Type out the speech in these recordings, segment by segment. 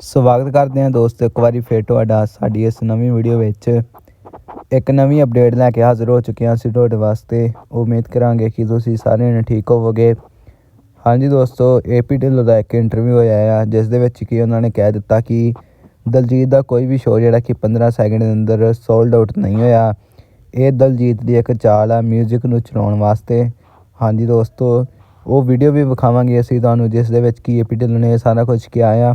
ਸਵਾਗਤ ਕਰਦੇ ਹਾਂ ਦੋਸਤੋ, ਇੱਕ ਵਾਰੀ ਫੇਰ ਤੁਹਾਡਾ ਸਾਡੀ ਇਸ ਨਵੀਂ ਵੀਡੀਓ ਵਿੱਚ। ਇੱਕ ਨਵੀਂ ਅਪਡੇਟ ਲੈ ਕੇ ਹਾਜ਼ਰ ਹੋ ਚੁੱਕੇ ਹਾਂ ਅਸੀਂ ਤੁਹਾਡੇ ਵਾਸਤੇ। ਉਮੀਦ ਕਰਾਂਗੇ ਕਿ ਤੁਸੀਂ ਸਾਰੇ ਜਣੇ ਠੀਕ ਹੋਵੋਗੇ। ਹਾਂਜੀ ਦੋਸਤੋ ਏਪੀ ਢਿੱਲੋਂ ਦਾ ਇੱਕ ਇੰਟਰਵਿਊ ਹੋਇਆ ਆ, ਜਿਸ ਦੇ ਵਿੱਚ ਕਿ ਉਹਨਾਂ ਨੇ ਕਹਿ ਦਿੱਤਾ ਕਿ ਦਲਜੀਤ ਦਾ ਕੋਈ ਵੀ ਸ਼ੋਅ ਜਿਹੜਾ ਕਿ 15 ਸੈਕਿੰਡ ਦੇ ਅੰਦਰ ਸੋਲਡ ਆਊਟ ਨਹੀਂ ਹੋਇਆ। ਇਹ ਦਲਜੀਤ ਦੀ ਇੱਕ ਚਾਲ ਆ 뮤직 ਨੂੰ ਚਲਾਉਣ ਵਾਸਤੇ। ਹਾਂਜੀ ਦੋਸਤੋ, ਉਹ ਵੀਡੀਓ ਵੀ ਵਿਖਾਵਾਂਗੇ ਅਸੀਂ ਤੁਹਾਨੂੰ, ਜਿਸ ਦੇ ਵਿੱਚ ਕਿ ਏਪੀ ਢਿੱਲੋਂ ਨੇ ਸਾਰਾ ਕੁਝ ਕਿਹਾ ਆ।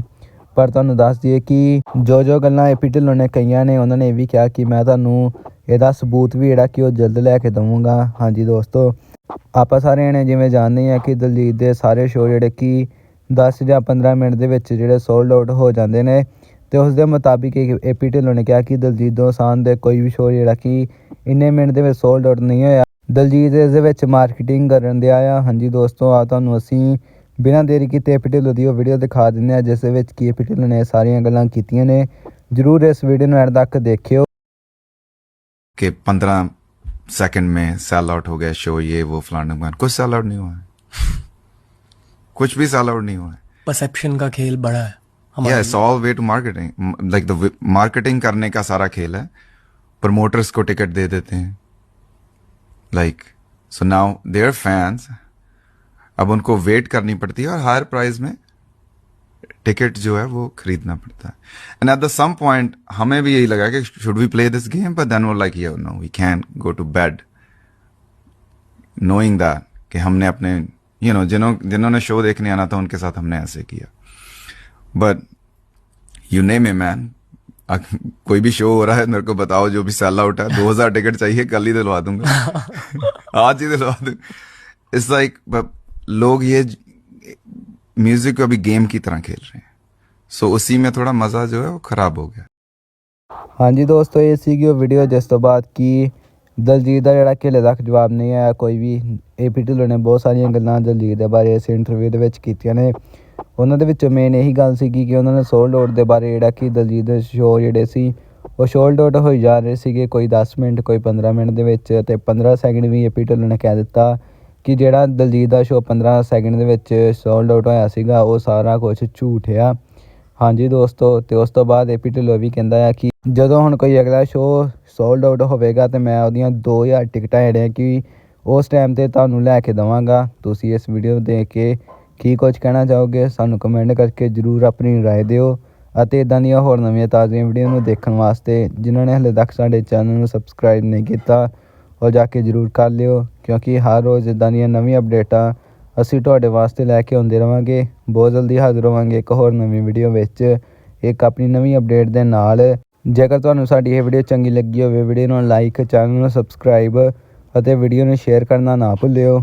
ਪਰ ਤੁਹਾਨੂੰ ਦੱਸ ਦਈਏ ਕਿ ਜੋ ਜੋ ਗੱਲਾਂ ਏਪੀ ਢਿੱਲੋਂ ਨੇ ਕਹੀਆਂ ਨੇ, ਉਹਨਾਂ ਨੇ ਇਹ ਵੀ ਕਿਹਾ ਕਿ ਮੈਂ ਤੁਹਾਨੂੰ ਇਹਦਾ ਸਬੂਤ ਵੀ ਜਿਹੜਾ ਕਿ ਉਹ ਜਲਦ ਲੈ ਕੇ ਦਵਾਂਗਾ। ਹਾਂਜੀ ਦੋਸਤੋ, ਆਪਾਂ ਸਾਰੇ ਨੇ ਜਿਵੇਂ ਜਾਣਦੇ ਹਾਂ ਕਿ ਦਲਜੀਤ ਦੇ ਸਾਰੇ ਸ਼ੋਅ ਜਿਹੜੇ ਕਿ 10 ਜਾਂ 15 ਮਿੰਟ ਦੇ ਵਿੱਚ ਜਿਹੜੇ ਸੋਲਡ ਆਊਟ ਹੋ ਜਾਂਦੇ ਨੇ ਤੇ ਉਸ ਦੇ ਮੁਤਾਬਿਕ ਏਪੀ ਢਿੱਲੋਂ ਨੇ ਕਿਹਾ ਕਿ ਦਲਜੀਤ ਦੋਸਾਂਝ ਦੇ ਕੋਈ ਵੀ ਸ਼ੋਅ ਜਿਹੜਾ ਕਿ ਇੰਨੇ ਮਿੰਟ ਦੇ ਵਿੱਚ ਸੋਲਡ ਆਊਟ ਨਹੀਂ ਹੋਇਆ। ਦਲਜੀਤ ਇਸ ਦੇ ਵਿੱਚ ਮਾਰਕੀਟਿੰਗ ਕਰਨ ਦਿਆ ਆ। ਹਾਂਜੀ ਦੋਸਤੋ ਆ ਤੁਹਾਨੂੰ ਅਸੀਂ ਬਿਨਾਂ ਦੇਰੀ ਕੀਤੇ ਏਪੀ ਢਿੱਲੋਂ ਦੀ ਉਹ ਵੀਡੀਓ ਦਿਖਾ ਦਿੰਦੇ ਆ ਜਿਸ ਦੇ ਵਿੱਚ ਕੀ ਏਪੀ ਢਿੱਲੋਂ ਨੇ ਇਹ ਸਾਰੀਆਂ ਗੱਲਾਂ ਕੀਤੀਆਂ ਨੇ ਜਰੂਰ ਇਸ ਵੀਡੀਓ ਨੂੰ ਐਡ ਤੱਕ ਦੇਖਿਓ कि पंद्रह सेकंड में सेल आउट हो गया शो ये वो फलाना ढिमकाना। कुछ सेल आउट नहीं हुआ है कुछ भी सेल आउट नहीं हुआ है परसेप्शन का खेल बड़ा है yeah, हमारे it's all way to marketing like the marketing करने का सारा खेल है प्रमोटर्स को टिकट दे देते हैं like so now their fans अब उनको वेट करनी पड़ती है और हायर प्राइस में टिकट जो है वो खरीदना पड़ता है। And at the some point हमें भी यही लगा कि should we play this game पर देन वो like you know we can go to bed knowing that कि हमने अपने यू नो जिन्हों जिन्होंने शो देखने आना था उनके साथ हमने ऐसे किया। But you name a man कोई भी शो हो रहा है मेरे को बताओ जो भी सेल आउट है दो हज़ार टिकट चाहिए कल ही दिलवा दूँगा। आज ही दिलवा दूँगा इट्स लाइक लोग ये म्यूजिक को अभी गेम की तरह खेल रहे हैं सो उसी में थोड़ा मजा जो है वो खराब हो गया ਹਾਂਜੀ ਦੋਸਤੋ ਇਹ ਸੀਗੀ ਉਹ ਵੀਡੀਓ ਜਿਸ ਤੋਂ ਬਾਅਦ ਕਿ ਦਲਜੀਤ ਦਾ ਜਿਹੜਾ ਕਿਲੇ ਤੱਕ ਜਵਾਬ ਨਹੀਂ ਆਇਆ ਕੋਈ ਵੀ ਏਪੀ ਢਿੱਲੋਂ ਨੇ ਬਹੁਤ ਸਾਰੀਆਂ ਗੱਲਾਂ ਦਲਜੀਤ ਦੇ ਬਾਰੇ ਇਸ ਇੰਟਰਵਿਊ ਦੇ ਵਿੱਚ ਕੀਤੀਆਂ ਨੇ ਉਹਨਾਂ ਦੇ ਵਿੱਚੋਂ ਮੇਨ ਇਹੀ ਗੱਲ ਸੀਗੀ ਕਿ ਉਹਨਾਂ ਨੇ ਸੋਲਡ ਆਊਟ ਦੇ ਬਾਰੇ ਜਿਹੜਾ ਕਿ ਦਲਜੀਤ ਦੇ ਸ਼ੋਅ ਜਿਹੜੇ ਸੀ ਉਹ ਸੋਲਡ ਆਊਟ ਹੋਈ ਜਾ ਰਹੇ ਸੀਗੇ ਕੋਈ 10 ਮਿੰਟ ਕੋਈ 15 ਮਿੰਟ ਦੇ ਵਿੱਚ ਤੇ 15 ਸੈਕਿੰਡ ਵੀ ਏਪੀ ਢਿੱਲੋਂ ਨੇ ਕਹਿ ਦਿੱਤਾ ਕਿ ਜਿਹੜਾ ਦਲਜੀਤ ਦਾ ਸ਼ੋਅ 15 ਸੈਕਿੰਡ ਦੇ ਵਿੱਚ ਸੋਲਡ ਆਊਟ ਹੋਇਆ ਸੀਗਾ ਉਹ ਸਾਰਾ ਕੁਝ ਝੂਠ ਆ ਹਾਂਜੀ ਦੋਸਤੋ ਤੇ ਉਸ ਤੋਂ ਬਾਅਦ ਏਪੀ ਢਿੱਲੋਂ ਵੀ ਕਹਿੰਦਾ ਆ ਕਿ ਜਦੋਂ ਹੁਣ ਕੋਈ ਅਗਲਾ ਸ਼ੋਅ ਸੋਲਡ ਆਊਟ ਹੋਵੇਗਾ ਤੇ ਮੈਂ ਉਹਦੀਆਂ 2000 ਟਿਕਟਾਂ ਜਿਹੜੀਆਂ ਕਿ ਉਸ ਟਾਈਮ ਤੇ ਤੁਹਾਨੂੰ ਲੈ ਕੇ ਦਵਾਂਗਾ ਤੁਸੀਂ ਇਸ ਵੀਡੀਓ ਦੇਖ ਕੇ ਕੀ ਕੁਝ ਕਹਿਣਾ ਚਾਹੋਗੇ ਸਾਨੂੰ ਕਮੈਂਟ ਕਰਕੇ ਜਰੂਰ ਆਪਣੀ رائے ਦਿਓ ਅਤੇ ਇਦਾਂ ਦੀਆਂ ਹੋਰ ਨਵੀਆਂ ਤਾਜ਼ੀਆਂ ਵੀਡੀਓ ਨੂੰ ਦੇਖਣ ਵਾਸਤੇ ਜਿਨ੍ਹਾਂ ਨੇ ਹਲੇ ਤੱਕ ਸਾਡੇ ਚੈਨਲ ਨੂੰ ਸਬਸਕ੍ਰਾਈਬ ਨਹੀਂ ਕੀਤਾ ਉਹ ਜਾ ਕੇ ਜਰੂਰ ਕਰ ਲਿਓ, ਕਿਉਂਕਿ ਹਰ ਰੋਜ਼ ਇਦਾਂ ਦੀਆਂ ਨਵੀਆਂ ਅਪਡੇਟਾਂ ਅਸੀਂ ਤੁਹਾਡੇ ਵਾਸਤੇ ਲੈ ਕੇ ਆਉਂਦੇ ਰਵਾਂਗੇ। ਬਹੁਤ ਜਲਦੀ ਹਾਜ਼ਰ ਹੋਵਾਂਗੇ ਇੱਕ ਹੋਰ ਨਵੀਂ ਵੀਡੀਓ ਵਿੱਚ, ਇੱਕ ਆਪਣੀ ਨਵੀਂ ਅਪਡੇਟ ਦੇ ਨਾਲ। ਜੇਕਰ ਤੁਹਾਨੂੰ ਸਾਡੀ ਇਹ ਵੀਡੀਓ ਚੰਗੀ ਲੱਗੀ ਹੋਵੇ ਵੀਡੀਓ ਨੂੰ ਲਾਈਕ ਚੈਨਲ ਨੂੰ ਸਬਸਕ੍ਰਾਈਬ ਅਤੇ ਵੀਡੀਓ ਨੂੰ ਸ਼ੇਅਰ ਕਰਨਾ ਨਾ ਭੁੱਲਿਓ।